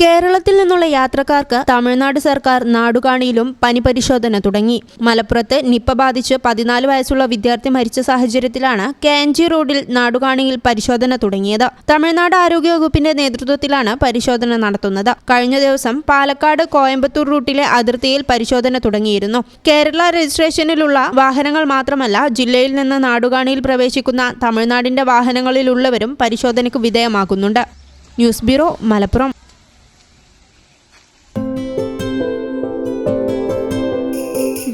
കേരളത്തിൽ നിന്നുള്ള യാത്രക്കാർക്ക് തമിഴ്നാട് സർക്കാർ നാടുകാണിയിലും പനി പരിശോധന തുടങ്ങി. മലപ്പുറത്ത് നിപ്പ ബാധിച്ച് പതിനാല് വയസ്സുള്ള വിദ്യാർത്ഥി മരിച്ച സാഹചര്യത്തിലാണ് കെ റോഡിൽ നാടുകാണിയിൽ പരിശോധന തുടങ്ങിയത്. തമിഴ്നാട് ആരോഗ്യവകുപ്പിന്റെ നേതൃത്വത്തിലാണ് പരിശോധന നടത്തുന്നത്. കഴിഞ്ഞ ദിവസം പാലക്കാട് കോയമ്പത്തൂർ റൂട്ടിലെ അതിർത്തിയിൽ പരിശോധന തുടങ്ങിയിരുന്നു. കേരള രജിസ്ട്രേഷനിലുള്ള വാഹനങ്ങൾ മാത്രമല്ല ജില്ലയിൽ നിന്ന് നാടുകാണിയിൽ പ്രവേശിക്കുന്ന തമിഴ്നാടിന്റെ വാഹനങ്ങളിലുള്ളവരും പരിശോധനയ്ക്ക് വിധേയമാകുന്നുണ്ട്. News bureau Malappuram.